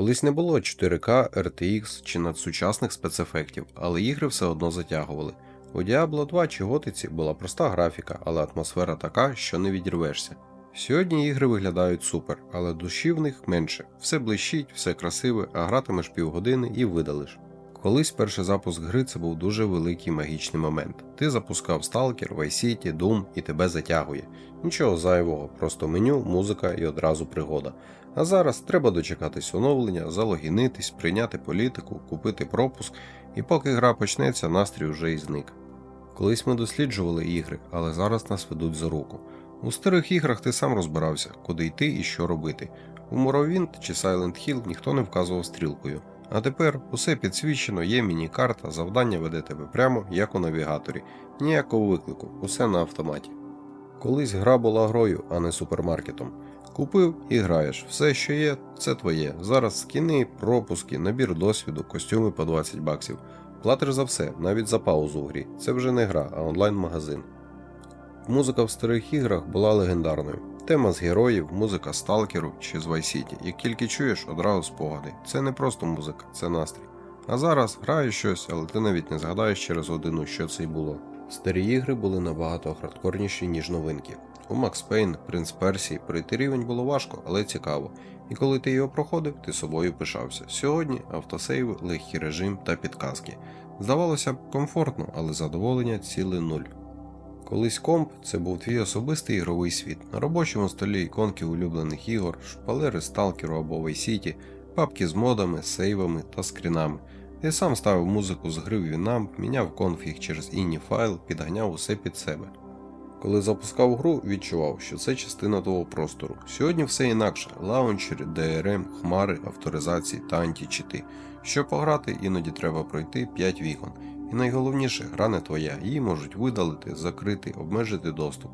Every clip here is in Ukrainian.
Колись не було 4К, RTX чи надсучасних спецефектів, але ігри все одно затягували. У Diablo 2 чи Готиці була проста графіка, але атмосфера така, що не відірвешся. Сьогодні ігри виглядають супер, але душі в них менше. Все блищить, все красиве, а гратимеш півгодини і видалиш. Колись перший запуск гри це був дуже великий магічний момент. Ти запускав Stalker, Vice City, Doom і тебе затягує. Нічого зайвого, просто меню, музика і одразу пригода. А зараз треба дочекатись оновлення, залогінитись, прийняти політику, купити пропуск, і поки гра почнеться, настрій уже і зник. Колись ми досліджували ігри, але зараз нас ведуть за руку. У старих іграх ти сам розбирався, куди йти і що робити. У Morrowind чи Silent Hill ніхто не вказував стрілкою. А тепер усе підсвічено, є міні-карта, завдання веде тебе прямо, як у навігаторі, ніякого виклику, усе на автоматі. Колись гра була грою, а не супермаркетом. Купив і граєш, все, що є, це твоє. Зараз скіни, пропуски, набір досвіду, костюми по 20 баксів. Платиш за все, навіть за паузу у грі. Це вже не гра, а онлайн-магазин. Музика в старих іграх була легендарною. Тема з героїв, музика сталкеру чи з Vice City. Як тільки чуєш, одразу спогади. Це не просто музика, це настрій. А зараз граєш щось, але ти навіть не згадаєш через годину, що це й було. Старі ігри були набагато хардкорніші, ніж новинки. У Max Payne, Принц Персії пройти рівень було важко, але цікаво. І коли ти його проходив, ти собою пишався. Сьогодні автосейви, легкий режим та підказки. Здавалося б, комфортно, але задоволення цілий нуль. Колись комп це був твій особистий ігровий світ. На робочому столі іконки улюблених ігор, шпалери сталкеру або City, папки з модами, сейвами та скрінами. Ти сам ставив музику з гри в Winamp, міняв конфіг через інні файл, підганяв усе під себе. Коли запускав гру, відчував, що це частина того простору. Сьогодні все інакше: лаунчери, DRM, хмари, авторизації та античити. Щоб пограти, іноді треба пройти 5 вікон. І найголовніше, гра не твоя, її можуть видалити, закрити, обмежити доступ.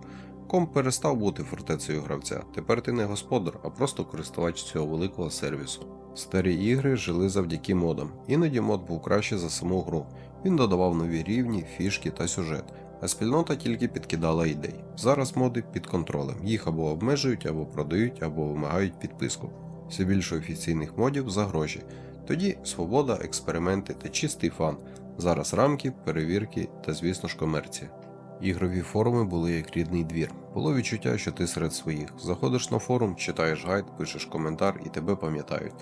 Комп перестав бути фортецею гравця. Тепер ти не господар, а просто користувач цього великого сервісу. Старі ігри жили завдяки модам. Іноді мод був краще за саму гру. Він додавав нові рівні, фішки та сюжет, а спільнота тільки підкидала ідей. Зараз моди під контролем. Їх або обмежують, або продають, або вимагають підписку. Все більше офіційних модів за гроші. Тоді свобода, експерименти та чистий фан. Зараз рамки, перевірки та, звісно ж, комерція. Ігрові форуми були як рідний двір. Було відчуття, що ти серед своїх. Заходиш на форум, читаєш гайд, пишеш коментар і тебе пам'ятають.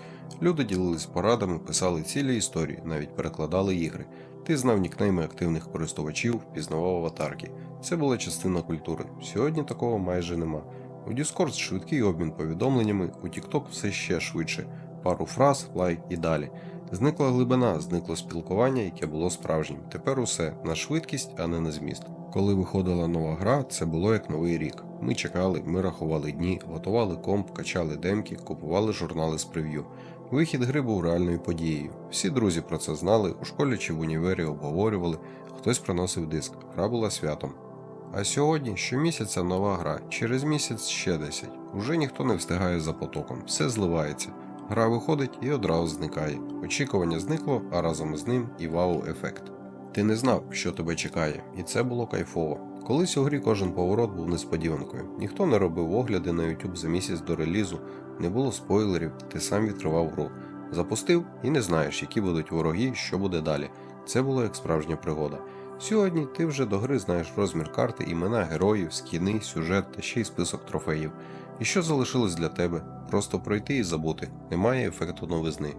Люди ділились порадами, писали цілі історії, навіть перекладали ігри. Ти знав нікнейми активних користувачів, впізнавав аватарки. Це була частина культури. Сьогодні такого майже нема. У Discord швидкий обмін повідомленнями, у TikTok все ще швидше. Пару фраз, лайк і далі. Зникла глибина, зникло спілкування, яке було справжнім. Тепер усе на швидкість, а не на зміст. Коли виходила нова гра, це було як новий рік. Ми чекали, ми рахували дні, готували комп, качали демки, купували журнали з прев'ю. Вихід гри був реальною подією. Всі друзі про це знали, у школі чи в універі обговорювали, хтось приносив диск, гра була святом. А сьогодні щомісяця нова гра, через місяць ще 10. Уже ніхто не встигає за потоком, все зливається. Гра виходить і одразу зникає. Очікування зникло, а разом з ним і вау-ефект. Ти не знав, що тебе чекає, і це було кайфово. Колись у грі кожен поворот був несподіванкою. Ніхто не робив огляди на YouTube за місяць до релізу, не було спойлерів, ти сам відкривав гру. Запустив і не знаєш, які будуть вороги, що буде далі. Це було як справжня пригода. Сьогодні ти вже до гри знаєш розмір карти, імена героїв, скіни, сюжет та ще й список трофеїв. І що залишилось для тебе? Просто пройти і забути, немає ефекту новизни.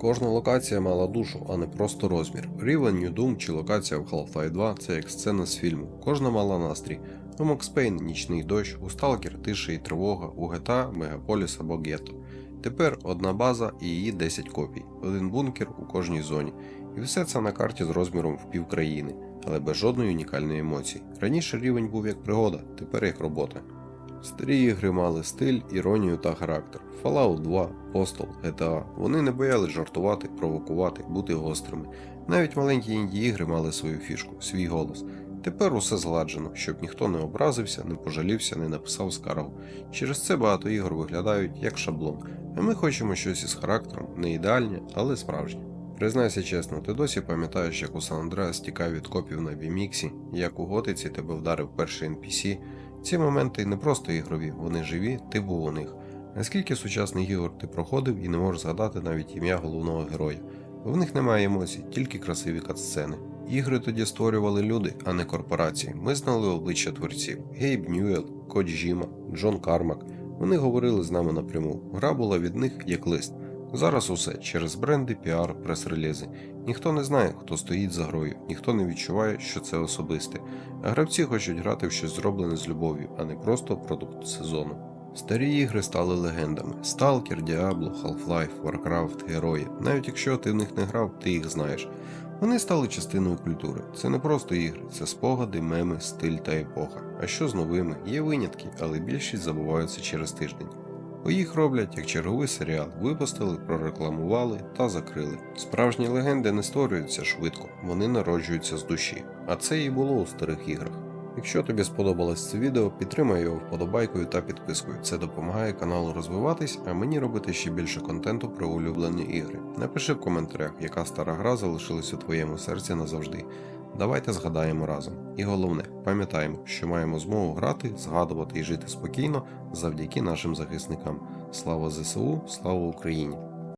Кожна локація мала душу, а не просто розмір. Рівень New Doom чи локація в Half-Life 2 це як сцена з фільму. Кожна мала настрій. У Max Payne нічний дощ, у Stalker тиша і тривога, у GTA Мегаполіс або Гетто. Тепер одна база і її 10 копій, один бункер у кожній зоні. І все це на карті з розміром в пів країни, але без жодної унікальної емоції. Раніше рівень був як пригода, тепер як робота. Старі ігри мали стиль, іронію та характер. Fallout 2, Postal, GTA. Вони не боялись жартувати, провокувати, бути гострими. Навіть маленькі інді ігри мали свою фішку, свій голос. Тепер усе згладжено, щоб ніхто не образився, не пожалівся, не написав скаргу. Через це багато ігор виглядають як шаблон, а ми хочемо щось із характером, не ідеальне, але справжнє. Признайся чесно, ти досі пам'ятаєш, як у Сан Андреас тікав від копів на біміксі, як у готиці тебе вдарив перший NPC. Ці моменти не просто ігрові, вони живі, ти був у них. Наскільки сучасних ігор ти проходив і не можеш згадати навіть ім'я головного героя? В них немає емоцій, тільки красиві катсцени. Ігри тоді створювали люди, а не корпорації. Ми знали обличчя творців: Гейб Ньюел, Коджіма, Джон Кармак. Вони говорили з нами напряму. Гра була від них як лист. Зараз усе через бренди, піар, прес-релізи. Ніхто не знає, хто стоїть за грою, ніхто не відчуває, що це особисте. А гравці хочуть грати в щось зроблене з любов'ю, а не просто продукт сезону. Старі ігри стали легендами: Stalker, Diablo, Half-Life, Warcraft, Герої. Навіть якщо ти в них не грав, ти їх знаєш. Вони стали частиною культури. Це не просто ігри, це спогади, меми, стиль та епоха. А що з новими? Є винятки, але більшість забуваються через тиждень. Бо їх роблять як черговий серіал, випустили, прорекламували та закрили. Справжні легенди не створюються швидко, вони народжуються з душі. А це і було у старих іграх. Якщо тобі сподобалось це відео, підтримай його вподобайкою та підпискою. Це допомагає каналу розвиватись, а мені робити ще більше контенту про улюблені ігри. Напиши в коментарях, яка стара гра залишилась у твоєму серці назавжди. Давайте згадаємо разом. І головне, пам'ятаємо, що маємо змогу грати, згадувати і жити спокійно завдяки нашим захисникам. Слава ЗСУ, слава Україні!